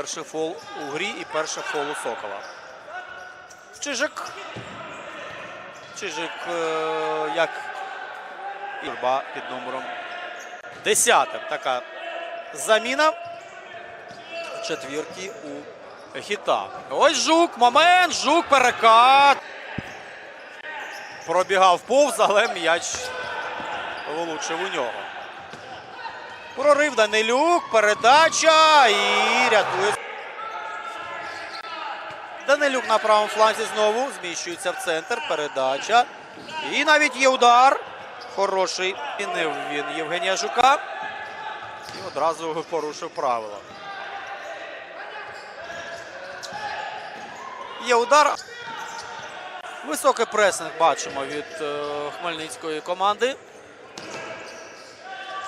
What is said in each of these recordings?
перший фол у грі і перший фол у Сокола. Чижик. Чижик е, як Юрба під номером 10. Така заміна четвірки у хіта. Ось жук, момент, жук, перекат. Пробігав повз, але м'яч влучив у нього. Прорив Данилюк, передача і рятує. Данилюк на правому фланзі знову зміщується в центр. Передача. І навіть є удар. Хороший. Мінив він Євгенія Жука. І одразу порушив правила. Є удар. Високий пресинг бачимо від е, хмельницької команди.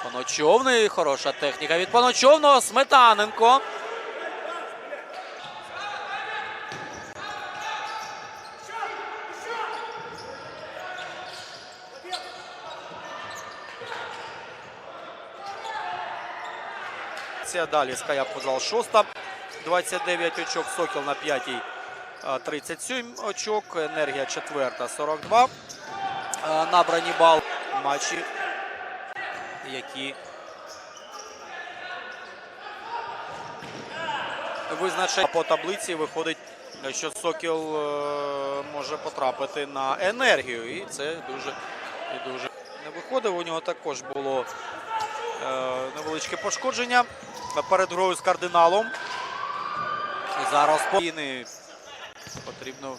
Поночовний, хороша техніка від Поночовного. Сметаненко. Це Далі Ская Позал шоста. 29 очок. Сокіл на п'ятій. а, 37 очок. Енергія четверта 42. Набрані бал матчі, які визначають по таблиці. Виходить, що Сокіл е, може потрапити на енергію. І це дуже і дуже не виходив. У нього також було е, невеличке пошкодження перед грою з кардиналом. Зараз. Потрібно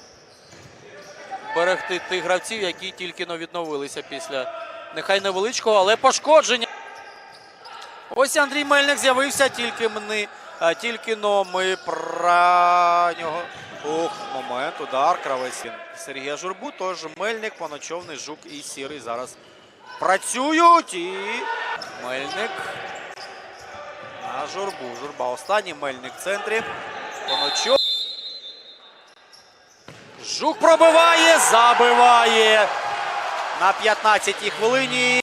берегти тих гравців, які тільки но відновилися після нехай невеличкого, але пошкодження. Ось Андрій Мельник з'явився, тільки а, тільки но ми про нього. Ох, момент, удар, кравець Сергія Журбу. Тож Мельник, Поночовний, Жук і Сірий зараз працюють. І Мельник на Журбу. Журба останній, Мельник в центрі. Поночов. Жук пробиває, забиває на 15-й хвилині.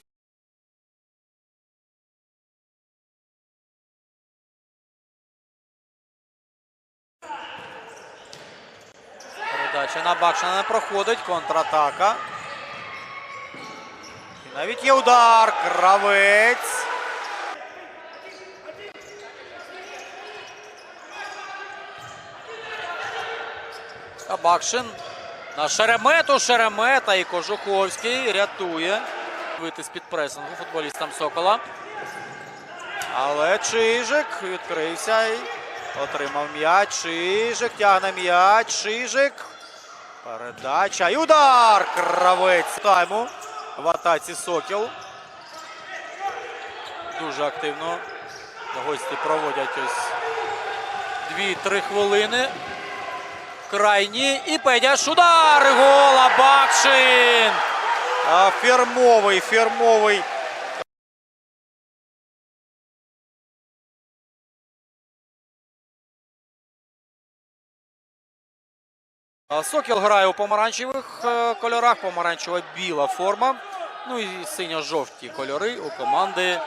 Передача на Бакшина не проходить. Контратака. І навіть є удар. Кравець. Бакшин на Шеремету. Шеремета і Кожуховський рятує. Вийти з-під пресингу футболістам Сокола. Але Чижик відкрився і отримав м'яч. Чижик тягне м'яч. Чижик. Передача і удар. Кравець тайму в атаці Сокіл. Дуже активно гості проводять ось 2-3 хвилини. Крайні і Педяш удар. Гола Бакшин. Фірмовий, фірмовий. Сокіл грає у помаранчевих е, кольорах, помаранчева біла форма. Ну і синьо-жовті кольори у команди.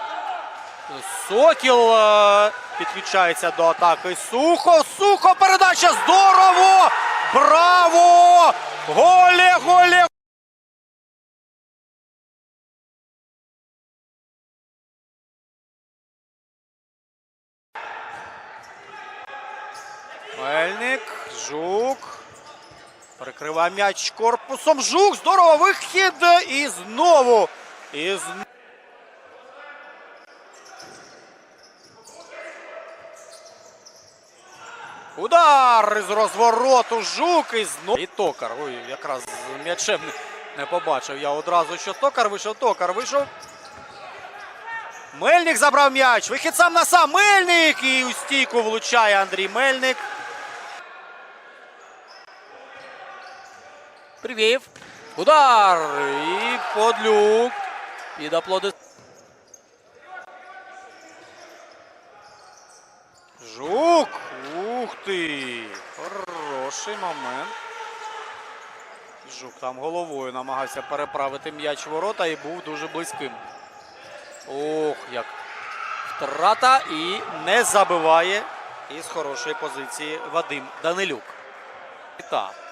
Сокіл е, підключається до атаки. Сухо, сухо, передача. Здорово! Браво! Голе, голе! Мельник, Жук. Перекриває м'яч корпусом. Жук. Здорово. Вихід. І знову. І знову. Удар з розвороту Жук і знову. І Токар. Ой, якраз м'ячем не побачив. Я одразу, що Токар вийшов. Токар вийшов. Мельник забрав м'яч. Вихід сам на сам. Мельник. І у стійку влучає Андрій Мельник. Привів. Удар. І подлюк. Під аплоди. Жук. Ти. Хороший момент. Жук там головою намагався переправити м'яч ворота і був дуже близьким. Ох, як втрата і не забиває із хорошої позиції Вадим Данилюк. Та.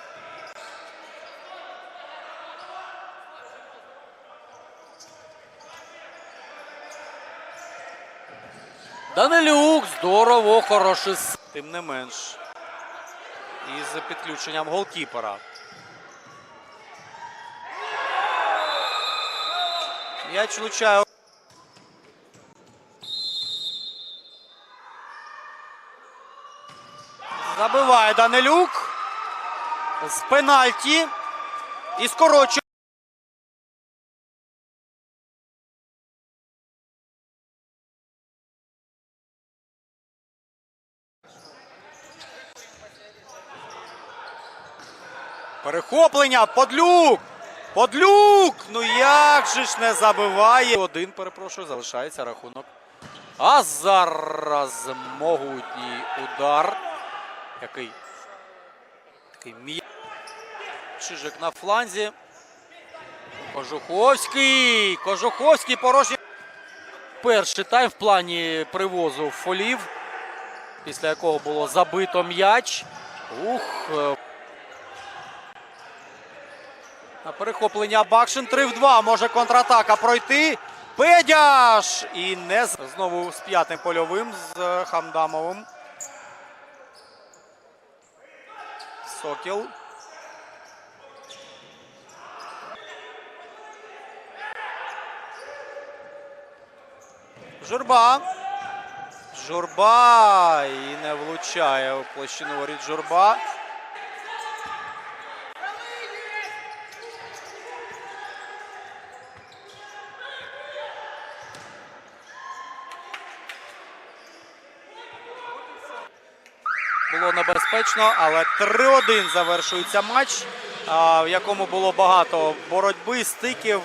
Данилюк здорово, хороший. Тим не менш. Із підключенням голкіпера. М'яч влучає. Забиває Данилюк. З пенальті. І скорочує. Перехоплення. Подлюк. Подлюк. Ну як же ж не забиває. Один, перепрошую, залишається рахунок. А зараз могутній удар. Який? Такий м'я. Чижик на фланзі. Кожуховський. Кожуховський порожній. Перший тайм в плані привозу фолів. Після якого було забито м'яч. Ух. На перехоплення Бакшин 3 в 2. Може контратака пройти. Педяш! І не знову з п'ятим польовим з е, Хамдамовим. Сокіл. Журба. Журба. І не влучає у площину воріт журба. Було небезпечно, але 3-1 завершується матч, в якому було багато боротьби, стиків.